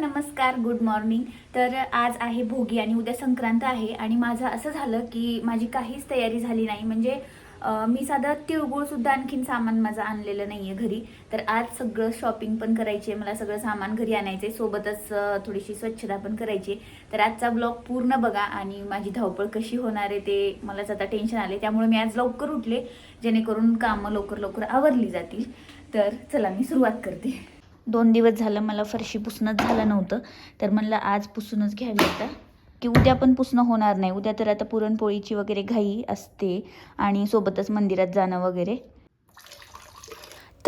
नमस्कार good morning तर आज आहे भोगी आणि उद्या संक्रांत आहे आणि माझं असं झालं की माझी काहीच तयारी झाली नाही. म्हणजे मी साधं तिळगुळ सुद्धा आणखीन सामान माझं आणलेलं नाहीये घरी. तर आज सगळं शॉपिंग पण करायची आहे मला सगळं सामान घरी आणायचंय सोबतच थोडीशी स्वच्छता पण करायची आहे. तर आजचा ब्लॉग पूर्ण बघा आणि माझी धावपळ कशी होणार आहे ते मलाच आता टेन्शन आले त्यामुळे मी आज लवकर उठले जेणेकरून कामं लवकर लवकर आवरली जातील. तर चला मी सुरुवात करते. दोन दिवस झालं मला फरशी पुसणंच झालं नव्हतं. तर म्हणलं आज पुसूनच घ्यावी आता. की उद्या पण पुसणं होणार नाही. उद्या तर आता पुरणपोळीची वगैरे घाई असते आणि सोबतच मंदिरात जाणं वगैरे.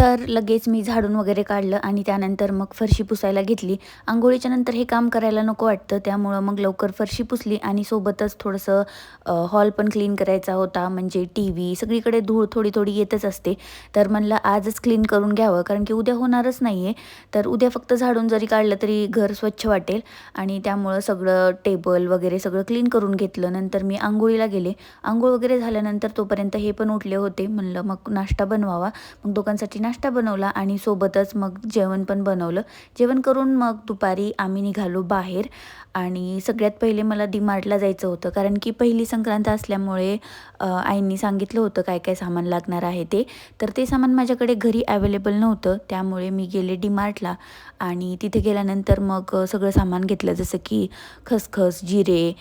तर लगेच मी झाडून वगैरे काढलं आणि त्यानंतर मग फरशी पुसायला घेतली. आंघोळीच्या नंतर हे काम करायला नको वाटतं. त्यामुळं मग लवकर फरशी पुसली आणि सोबतच थोडंसं हॉल पण क्लीन करायचा होता. म्हणजे टी व्ही सगळीकडे धूळ थोडी थोडी येतच असते. तर म्हणलं आजच क्लीन करून घ्यावं. कारण की उद्या होणारच नाही आहे तर उद्या फक्त झाडून जरी काढलं तरी घर स्वच्छ वाटेल. आणि त्यामुळं सगळं टेबल वगैरे सगळं क्लीन करून घेतलं. नंतर मी आंघोळीला गेले. आंघोळ वगैरे झाल्यानंतर तोपर्यंत हे पण उठले होते. म्हणलं मग नाश्ता बनवावा. मग दोघांसाठी नाश्ता बनवला आणि सोबतच मग जेवण पण बनवलं. जेवण करून मग दुपारी आम्ही निघालो बाहेर आणि सगळ्यात पहिले मला डीमार्टला जायचं होतं. कारण की पहिली संक्रांत असल्यामुळे आईंनी सांगितलं होतं काय काय सामान लागणार आहे ते. तर ते सामान माझ्याकडे घरी अवेलेबल नव्हतं. त्यामुळे मी गेले डीमार्टला आणि तिथे गेल्यानंतर मग सगळं सामान घेतलं. जसं की खसखस जिरे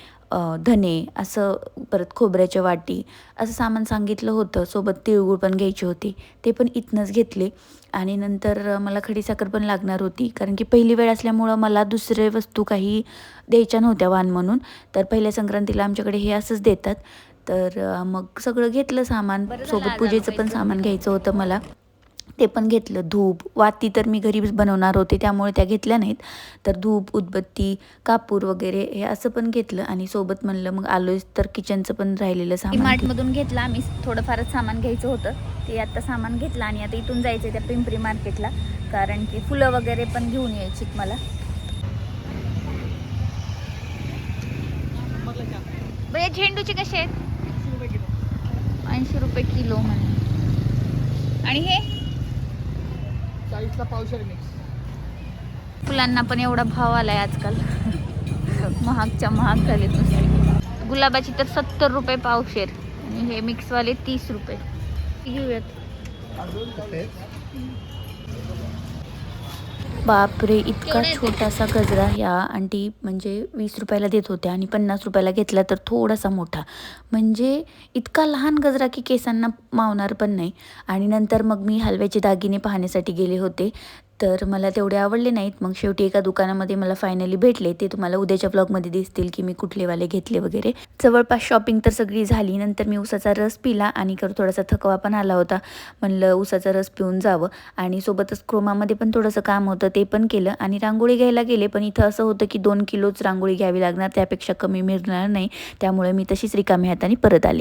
धने असं परत खोबऱ्याच्या वाटी असं सामान सांगितलं होतं. सोबत तिळगुळ पण घ्यायची होती. ते पण इथनंच घेतले. आणि नंतर मला खडीसाखर पण लागणार होती. कारण की पहिली वेळ असल्यामुळं मला दुसरे वस्तू काही द्यायच्या नव्हत्या वाण म्हणून. तर पहिल्या संक्रांतीला आमच्याकडे हे असंच देतात. तर मग सगळं घेतलं सामान. सोबत पूजेचं पण सामान घ्यायचं होतं मला. ते पण घेतलं. धूप वाती तर मी घरी बनवणार होते त्यामुळे त्या घेतल्या नाहीत. तर धूप उदबत्ती कापूर वगैरे हे असं पण घेतलं आणि सोबत म्हणलं मग आलोय तर किचनचं पण राहिलेलं सामान मार्टमधून घेतलं आम्ही. थोडंफारच सामान घ्यायचं होतं. ते आता सामान घेतलं आणि आता इथून जायचं त्या पिंपरी मार्केटला. कारण की फुलं वगैरे पण घेऊन यायची मला. भैया झेंडूचे कसे आहेत? ऐंशी रुपये किलो म्हणे. आणि हे? चाळीसला पावशेर मिक्स फुलांना पण एवढा भाव आलाय आजकाल. महागच्या महाग झाले नुसते. गुलाबाची तर सत्तर रुपये पावशेर आणि हे मिक्सवाले तीस रुपये. घेऊयात. बापरे इतका छोटासा गजरा ह्या. आंटी म्हणजे वीस रुपयाला देत होत्या आणि पन्नास रुपयाला घेतला तर थोडासा मोठा. म्हणजे इतका लहान गजरा की केसांना मावणार पण नाही. आणि नंतर मग मी हलव्याचे दागिने पाहण्यासाठी गेले होते. तर मला तेवढे आवडले नाहीत. मग शेवटी एका दुकानामध्ये मला फायनली भेटले. ते तुम्हाला उद्याच्या ब्लॉगमध्ये दिसतील की मी कुठलेवाले घेतले वगैरे. जवळपास शॉपिंग तर सगळी झाली. नंतर मी उसाचा रस पिला आणि कर थोडासा थकवा पण आला होता. म्हणलं उसाचा रस पिऊन जावं. आणि सोबतच क्रोमामध्ये पण थोडंसं काम होतं ते पण केलं. आणि रांगोळी घ्यायला गेले पण इथं असं होतं की दोन किलोच रांगोळी घ्यावी लागणार. त्यापेक्षा कमी मिळणार नाही. त्यामुळे मी तशीच रिकामी हाताने परत आले.